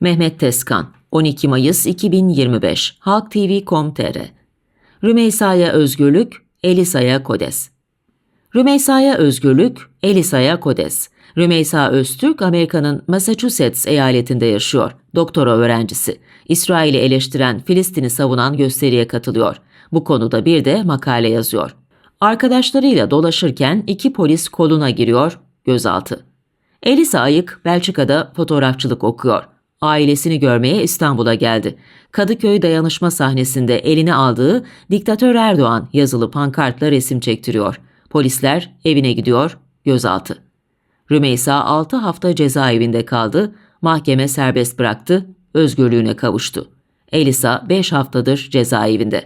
Mehmet Teskan 12 Mayıs 2025 Halk TV.com.tr Rümeysa'ya özgürlük, Elisa'ya kodes. Rümeysa'ya özgürlük, Elisa'ya kodes. Rümeysa Öztürk, Amerika'nın Massachusetts eyaletinde yaşıyor. Doktora öğrencisi. İsrail'i eleştiren, Filistin'i savunan gösteriye katılıyor. Bu konuda bir de makale yazıyor. Arkadaşlarıyla dolaşırken iki polis koluna giriyor, gözaltı. Elisa Ayık, Belçika'da fotoğrafçılık okuyor. Ailesini görmeye İstanbul'a geldi. Kadıköy dayanışma sahnesinde eline aldığı Diktatör Erdoğan yazılı pankartla resim çektiriyor. Polisler evine gidiyor, gözaltı. Rümeysa 6 hafta cezaevinde kaldı, mahkeme serbest bıraktı, özgürlüğüne kavuştu. Elisa 5 haftadır cezaevinde.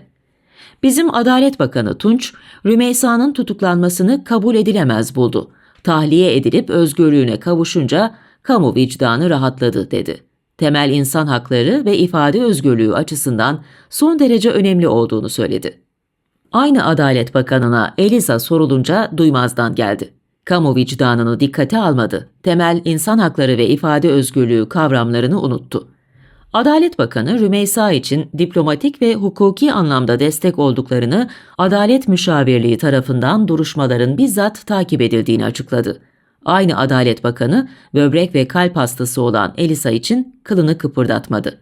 Bizim Adalet Bakanı Tunç, Rümeysa'nın tutuklanmasını kabul edilemez buldu. Tahliye edilip özgürlüğüne kavuşunca kamu vicdanı rahatladı dedi. Temel insan hakları ve ifade özgürlüğü açısından son derece önemli olduğunu söyledi. Aynı Adalet Bakanı'na Eliza sorulunca duymazdan geldi. Kamu vicdanını dikkate almadı. Temel insan hakları ve ifade özgürlüğü kavramlarını unuttu. Adalet Bakanı Rümeysa için diplomatik ve hukuki anlamda destek olduklarını Adalet Müşavirliği tarafından duruşmaların bizzat takip edildiğini açıkladı. Aynı Adalet Bakanı böbrek ve kalp hastası olan Elisa için kılını kıpırdatmadı.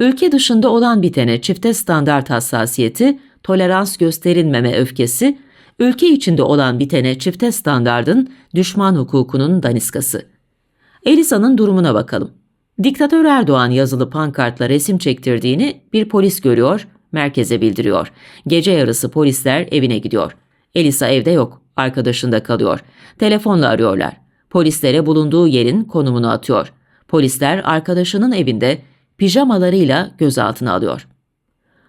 Ülke dışında olan bitene çifte standart hassasiyeti, tolerans gösterilmeme öfkesi, ülke içinde olan bitene çifte standardın düşman hukukunun daniskası. Elisa'nın durumuna bakalım. Diktatör Erdoğan yazılı pankartla resim çektirdiğini bir polis görüyor, merkeze bildiriyor. Gece yarısı polisler evine gidiyor. Elisa evde yok, arkadaşında kalıyor. Telefonla arıyorlar. Polislere bulunduğu yerin konumunu atıyor. Polisler arkadaşının evinde pijamalarıyla gözaltına alıyor.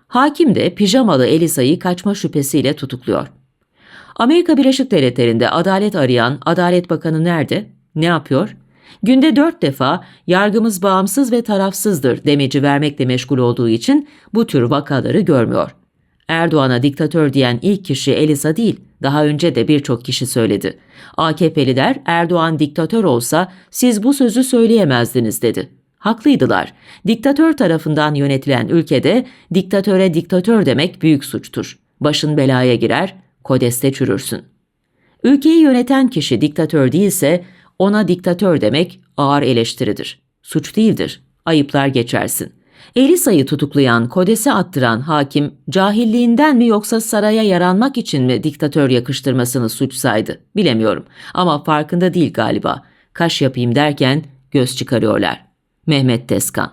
Hakim de pijamalı Elisa'yı kaçma şüphesiyle tutukluyor. Amerika Birleşik Devletleri'nde adalet arayan Adalet Bakanı nerede? Ne yapıyor? Günde dört defa yargımız bağımsız ve tarafsızdır demeci vermekle meşgul olduğu için bu tür vakaları görmüyor. Erdoğan'a diktatör diyen ilk kişi Elisa değil, daha önce de birçok kişi söyledi. AKP'liler Erdoğan diktatör olsa siz bu sözü söyleyemezdiniz dedi. Haklıydılar. Diktatör tarafından yönetilen ülkede diktatöre diktatör demek büyük suçtur. Başın belaya girer, kodeste çürürsün. Ülkeyi yöneten kişi diktatör değilse ona diktatör demek ağır eleştiridir. Suç değildir. Ayıplar geçersin. Elisa'yı tutuklayan, kodese attıran hakim cahilliğinden mi yoksa saraya yaranmak için mi diktatör yakıştırmasını suç saydı? Bilemiyorum ama farkında değil galiba. Kaş yapayım derken göz çıkarıyorlar. Mehmet Teskan